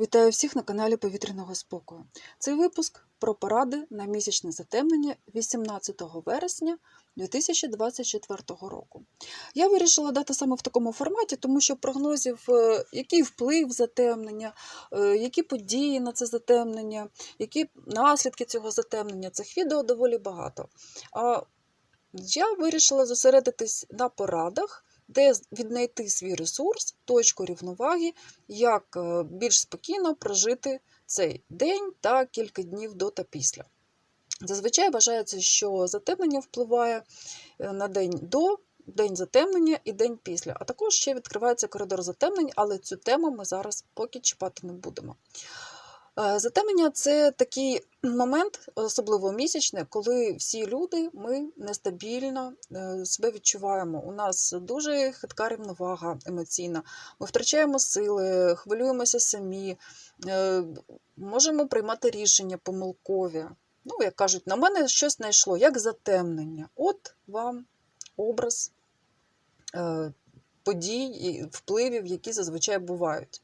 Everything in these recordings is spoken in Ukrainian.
Вітаю всіх на каналі Повітряного спокою. Цей випуск про поради на місячне затемнення 18 вересня 2024 року. Я вирішила дати саме в такому форматі, тому що прогнозів, е, який вплив затемнення, е, які події на це затемнення, які наслідки цього затемнення, цих відео доволі багато. А я вирішила зосередитись на порадах, де віднайти свій ресурс, точку рівноваги, як е, більш спокійно прожити цей день та кілька днів до та після. Зазвичай вважається, що затемнення впливає е, на день до, день затемнення і день після. А також ще відкривається коридор затемнень, але цю тему ми зараз поки чіпати не будемо. Е, Затемнення це такий момент, особливо місячне, коли всі люди ми нестабільно е, себе відчуваємо. У нас дуже хитка рівновага емоційна. Ми втрачаємо сили, хвилюємося самі, е, можемо приймати рішення помилкові. Ну, як кажуть, на мене щось знайшло, як затемнення. От вам образ подій і впливів, які зазвичай бувають.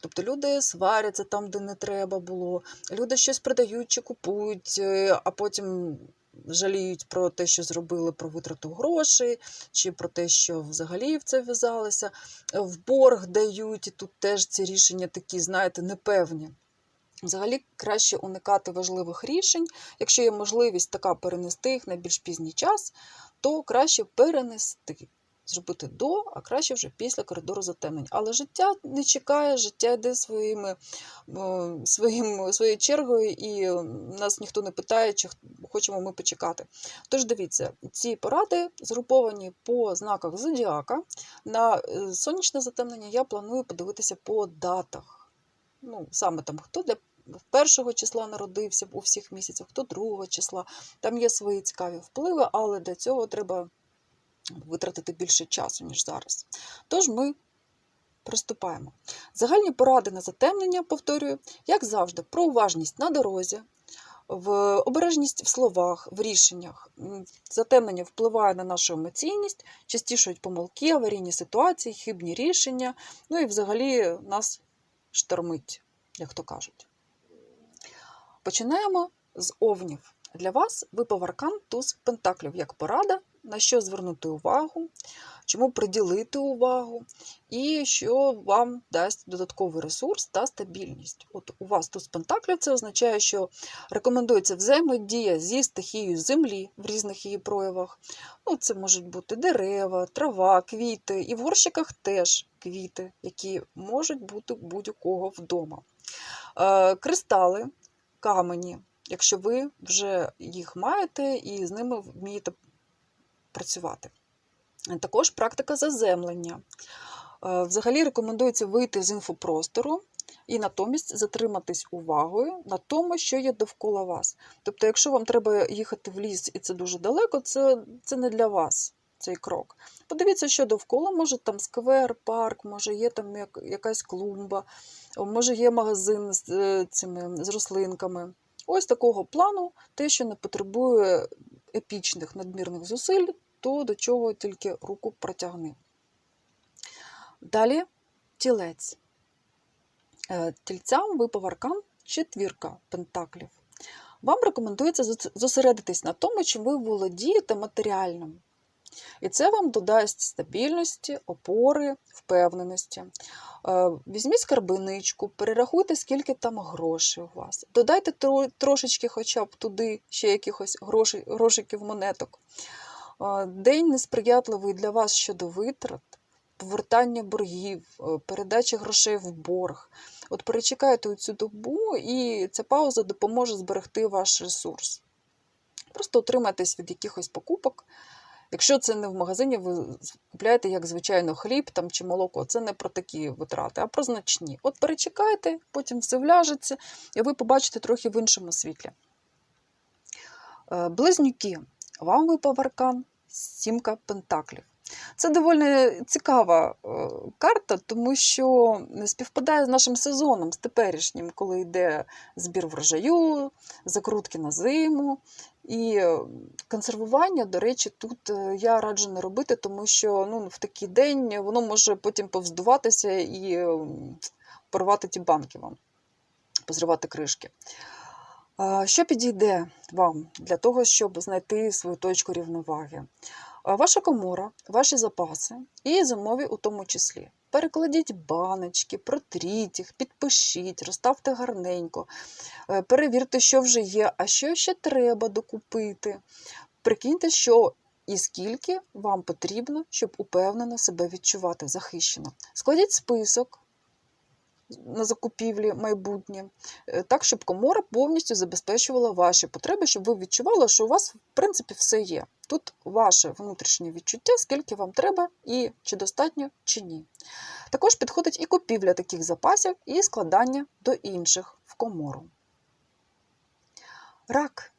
Тобто люди сваряться там, де не треба було, люди щось продають чи купують, е, а потім жаліють про те, що зробили, про витрату грошей, чи про те, що взагалі в це в'язалися, в борг дають, і тут теж ці рішення такі, знаєте, непевні. Взагалі краще уникати важливих рішень. Якщо є можливість така перенести їх на більш пізній час, то краще перенести. Зробити до, а краще вже після коридору затемнень. Але життя не чекає, життя йде своїми, е, своїм, своєю чергою, і нас ніхто не питає, чи хочемо ми почекати. Тож дивіться, ці поради згруповані по знаках зодіака. На е, сонячне затемнення я планую подивитися по датах. Ну, саме там хто для першого числа народився у всіх місяцях, хто другого числа. Там є свої цікаві впливи, але для цього треба витратити більше часу, ніж зараз. Тож ми приступаємо. Загальні поради на затемнення, повторюю, як завжди, про уважність на дорозі, в обережність в словах, в рішеннях. Затемнення впливає на нашу емоційність, частішують помилки, аварійні ситуації, хибні рішення, ну і взагалі нас штормить, як то кажуть. Починаємо з овнів. Для вас випав аркан туз пентаклів як порада, на що звернути увагу, чому приділити увагу, і що вам дасть додатковий ресурс та стабільність. От у вас туз пентаклів це означає, що рекомендується взаємодія зі стихією землі в різних її проявах. Ну, Це можуть бути дерева, трава, квіти, і в горщиках теж квіти, які можуть бути будь-у кого вдома. Е, Кристали, камені, якщо ви вже їх маєте і з ними вмієте працювати. Також практика заземлення. Е, Взагалі рекомендується вийти з інфопростору і натомість затриматись увагою на тому, що є довкола вас. Тобто, якщо вам треба їхати в ліс і це дуже далеко, це, це не для вас цей крок. Подивіться, що довкола, може там сквер, парк, може є там як- якась клумба, може є магазин з, е, цими, з рослинками. Ось такого плану, те, що не потребує епічних надмірних зусиль, то до чого тільки руку протягни. Далі тілець. Е, Тільцям випав аркан четвірка пентаклів. Вам рекомендується зосередитись на тому, чим ви володієте матеріальним. І це вам додасть стабільності, опори, впевненості. Е, Візьміть скарбиничку, перерахуйте, скільки там грошей у вас. Додайте трошечки хоча б туди ще якихось грошиків монеток. Е, День несприятливий для вас щодо витрат, повертання боргів, е, передачі грошей в борг. От перечекайте цю добу, і ця пауза допоможе зберегти ваш ресурс. Просто утримайтесь від якихось покупок. Якщо це не в магазині, ви купляєте, як звичайно, хліб там, чи молоко. Це не про такі витрати, а про значні. От перечекайте, потім все вляжеться, і ви побачите трохи в іншому світлі. Е, Близнюки. Вам випав аркан сімка пентаклів. Це доволі цікава е, карта, тому що співпадає з нашим сезоном, з теперішнім, коли йде збір врожаю, закрутки на зиму. І е, консервування, до речі, тут е, я раджу не робити, тому що ну, в такий день воно може потім повздуватися і порвати ті банки вам. позривати кришки. Що підійде вам для того, щоб знайти свою точку рівноваги? Ваша комора, ваші запаси і зимові у тому числі. Перекладіть баночки, протріть їх, підпишіть, розставте гарненько, е, перевірте, що вже є, а що ще треба докупити. Прикиньте, що і скільки вам потрібно, щоб упевнено себе відчувати захищено. Складіть список на закупівлі майбутнє, е, так, щоб комора повністю забезпечувала ваші потреби, щоб ви відчували, що у вас, в принципі, все є. Тут ваше внутрішнє відчуття, скільки вам треба, і чи достатньо, чи ні. Також підходить і купівля таких запасів, і складання до інших в комору. Рак.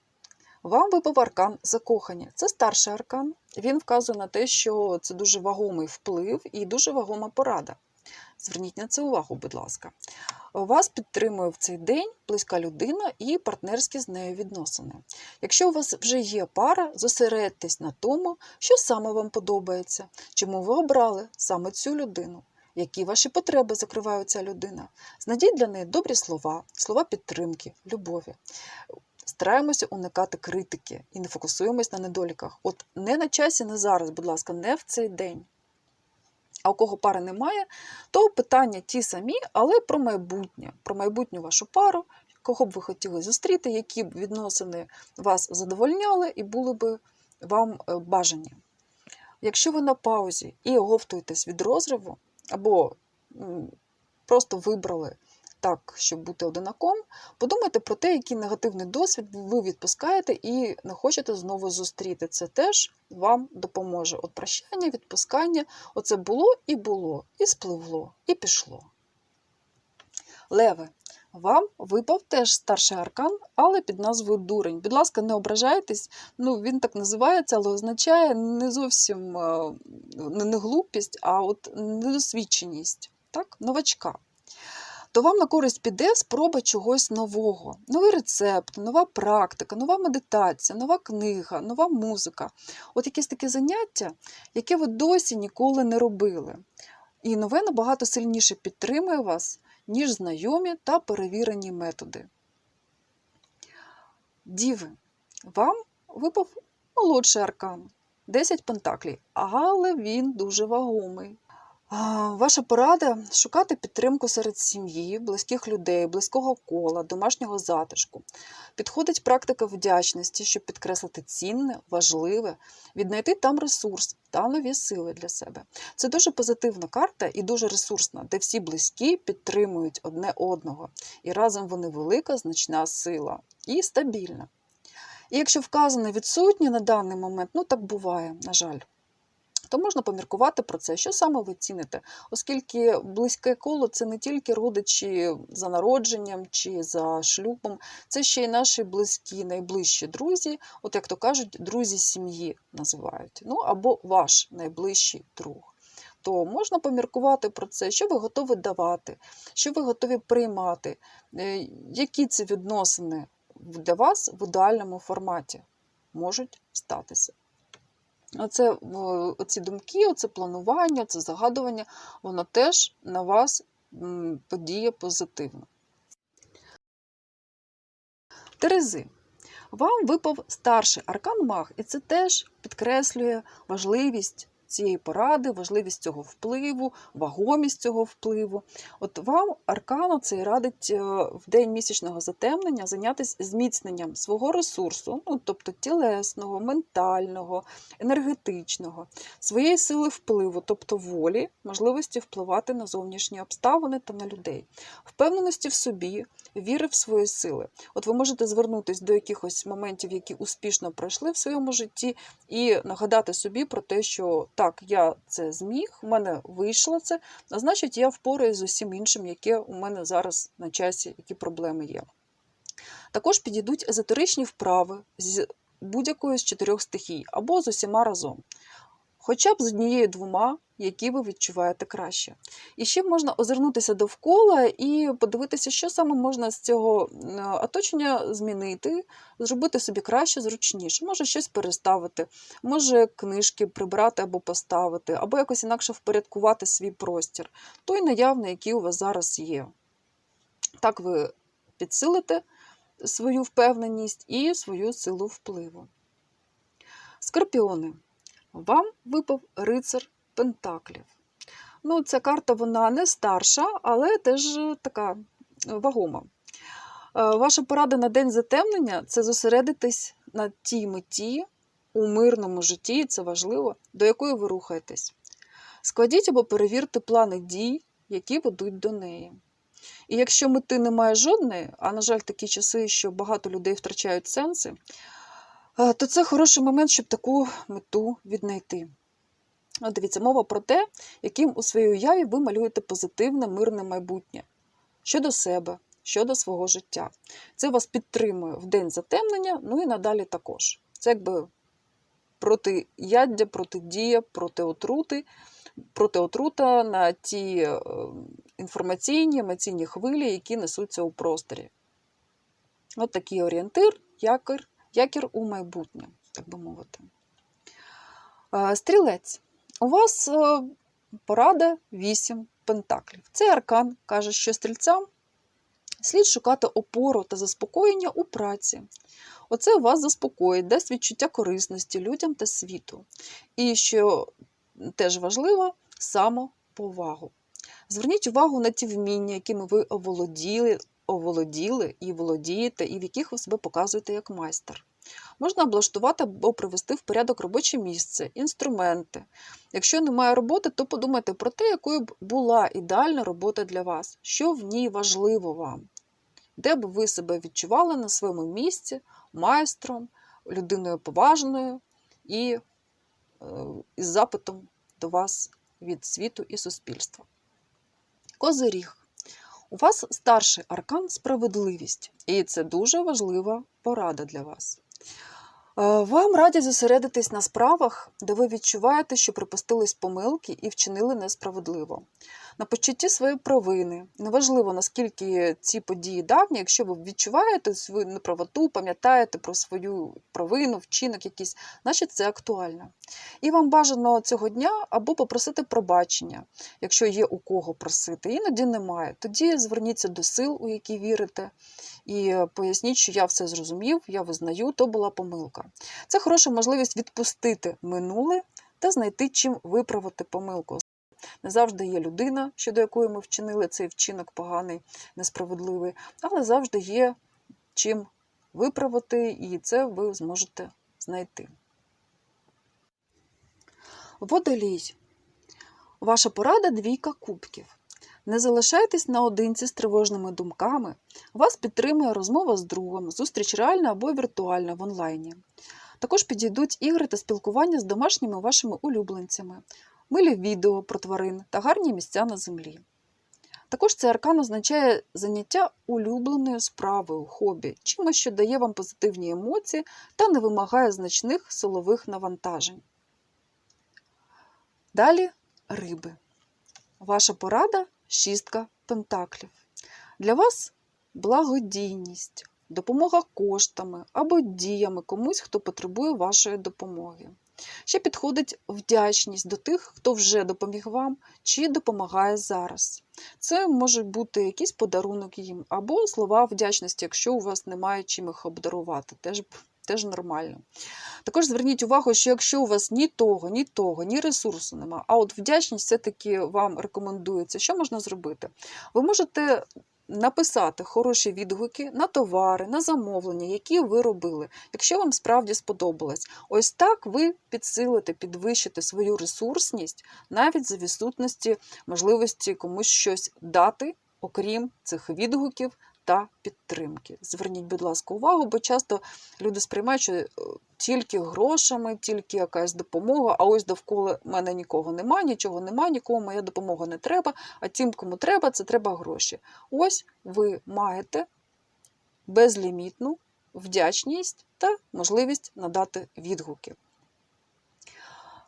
Вам випав аркан закохання. Це старший аркан. Він вказує на те, що це дуже вагомий вплив і дуже вагома порада. Зверніть на це увагу, будь ласка. Вас підтримує в цей день близька людина і партнерські з нею відносини. Якщо у вас вже є пара, зосередьтесь на тому, що саме вам подобається, чому ви обрали саме цю людину, які ваші потреби закриває ця людина. Знайдіть для неї добрі слова, слова підтримки, любові. Стараємося уникати критики і не фокусуємось на недоліках. От не на часі, не зараз, будь ласка, не в цей день. А у кого пари немає, то питання ті самі, але про майбутнє, про майбутню вашу пару, кого б ви хотіли зустріти, які б відносини вас задовольняли і були б вам е, бажані. Якщо ви на паузі і оговтуєтесь від розриву, або просто вибрали так, щоб бути одинаком, подумайте про те, який негативний досвід ви відпускаєте і не хочете знову зустріти. Це теж вам допоможе. От прощання, відпускання, оце було і було, і спливло, і пішло. Леве, вам випав теж старший аркан, але під назвою Дурень. Будь ласка, не ображайтесь. Ну, він так називається, але означає не зовсім е, не глупість, а от недосвідченість, так? новачка. То вам на користь піде спроба чогось нового, новий рецепт, нова практика, нова медитація, нова книга, нова музика. От якесь таке заняття, яке ви досі ніколи не робили. І нове набагато сильніше підтримує вас, ніж знайомі та перевірені методи. Діви, вам випав молодший аркан 10 пентаклей, але він дуже вагомий. Ваша порада шукати підтримку серед сім'ї, близьких людей, близького кола, домашнього затишку. Підходить практика вдячності, щоб підкреслити цінне, важливе, віднайти там ресурс та нові сили для себе. Це дуже позитивна карта і дуже ресурсна, де всі близькі підтримують одне одного, і разом вони велика, значна сила і стабільна. І якщо вказане відсутнє на даний момент, ну так буває, на жаль то можна поміркувати про це, що саме ви ціните, оскільки близьке коло це не тільки родичі за народженням чи за шлюбом, це ще й наші близькі, найближчі друзі, от як то кажуть, друзі сім'ї називають, ну або ваш найближчий друг. То можна поміркувати про це, що ви готові давати, що ви готові приймати, е, які ці відносини для вас в ідеальному форматі можуть статися. Оце, оці думки, оце планування, це загадування, воно теж на вас подіє позитивно. Терези. Вам випав старший аркан маг, і це теж підкреслює важливість цієї поради, важливість цього впливу, вагомість цього впливу. От вам аркану цей радить е, в день місячного затемнення зайнятися зміцненням свого ресурсу, ну, тобто тілесного, ментального, енергетичного, своєї сили впливу, тобто волі, можливості впливати на зовнішні обставини та на людей, впевненості в собі, віри в свої сили. От ви можете звернутися до якихось моментів, які успішно пройшли в своєму житті, і нагадати собі про те, що так, я це зміг, в мене вийшло це, а значить, я впораюсь з усім іншим, яке у мене зараз на часі, які проблеми є. Також підійдуть езотеричні вправи з будь-якої з чотирьох стихій або з усіма разом хоча б з однією-двома, які ви відчуваєте краще. І ще можна озирнутися довкола і подивитися, що саме можна з цього оточення змінити, зробити собі краще, зручніше. Може щось переставити, може книжки прибрати або поставити, або якось інакше впорядкувати свій простір, той наявний, який у вас зараз є. Так ви підсилите свою впевненість і свою силу впливу. Скорпіони. Вам випав рицар Пентаклів. Ну, ця карта вона не старша, але теж така вагома. Е, Ваша порада на день затемнення це зосередитись на тій меті у мирному житті, це важливо, до якої ви рухаєтесь. Складіть або перевірте плани дій, які ведуть до неї. І якщо мети немає жодної, а на жаль, такі часи, що багато людей втрачають сенси, е, то це хороший момент, щоб таку мету віднайти. От дивіться, мова про те, яким у своїй уяві ви малюєте позитивне, мирне майбутнє щодо себе, щодо свого життя. Це вас підтримує в день затемнення, ну і надалі також. Це якби протияддя, протидія, проти отрути, проти отрута на ті е, інформаційні, емоційні хвилі, які несуться у просторі. От такий орієнтир, якір, якір у майбутнє, так би мовити. Е, Стрілець. У вас е, порада 8 пентаклів. Цей аркан каже, що стрільцям слід шукати опору та заспокоєння у праці. Оце вас заспокоїть, дасть відчуття корисності людям та світу. І що теж важливо, самоповагу. Зверніть увагу на ті вміння, якими ви оволоділи, оволоділи і володієте, і в яких ви себе показуєте як майстер. Можна облаштувати або привести в порядок робоче місце, інструменти. Якщо немає роботи, то подумайте про те, якою б була ідеальна робота для вас, що в ній важливо вам, де б ви себе відчували на своєму місці, майстром, людиною поважною і е, із запитом до вас від світу і суспільства. Козиріг. У вас старший аркан справедливість, і це дуже важлива порада для вас. Е, Вам радять зосередитись на справах, де ви відчуваєте, що припустились помилки і вчинили несправедливо. На почутті своєї провини. Неважливо, наскільки ці події давні, якщо ви відчуваєте свою неправоту, пам'ятаєте про свою провину, вчинок якийсь, значить це актуально. І вам бажано цього дня або попросити пробачення, якщо є у кого просити. Іноді немає. Тоді зверніться до сил, у які вірите, і поясніть, що я все зрозумів, я визнаю, то була помилка. Це хороша можливість відпустити минуле та знайти чим виправити помилку. Не завжди є людина, щодо якої ми вчинили цей вчинок поганий, несправедливий, але завжди є чим виправити, і це ви зможете знайти. Водолій. Ваша порада двійка кубків. Не залишайтесь наодинці з тривожними думками. Вас підтримує розмова з другом, зустріч реальна або віртуальна в онлайні. Також підійдуть ігри та спілкування з домашніми вашими улюбленцями, милі відео про тварин та гарні місця на землі. Також цей аркан означає заняття улюбленою справою, хобі, чимось, що дає вам позитивні емоції та не вимагає значних силових навантажень. Далі риби. Ваша порада шістка пентаклів. Для вас благодійність, допомога коштами або діями комусь, хто потребує вашої допомоги. Ще підходить вдячність до тих, хто вже допоміг вам чи допомагає зараз. Це може бути якийсь подарунок їм, або слова вдячності, якщо у вас немає чим їх обдарувати. Теж Теж нормально. Також зверніть увагу, що якщо у вас ні того, ні того, ні ресурсу немає, а от вдячність все-таки вам рекомендується, що можна зробити? Ви можете написати хороші відгуки на товари, на замовлення, які ви робили, якщо вам справді сподобалось. Ось так ви підсилите, підвищите свою ресурсність навіть за відсутності можливості комусь щось дати, окрім цих відгуків та підтримки. Зверніть, будь ласка, увагу, бо часто люди сприймають, що е, тільки грошами, тільки якась допомога, а ось довкола мене нікого немає, нічого немає, нікому моя допомога не треба, а тим, кому треба, це треба гроші. Ось ви маєте безлімітну вдячність та можливість надати відгуки.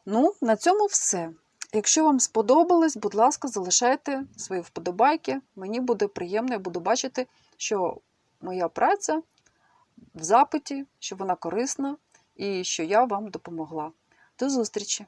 Ну, на цьому все. Якщо вам сподобалось, будь ласка, залишайте свої вподобайки. Мені буде приємно, я буду бачити, що моя праця в запиті, що вона корисна і що я вам допомогла. До зустрічі!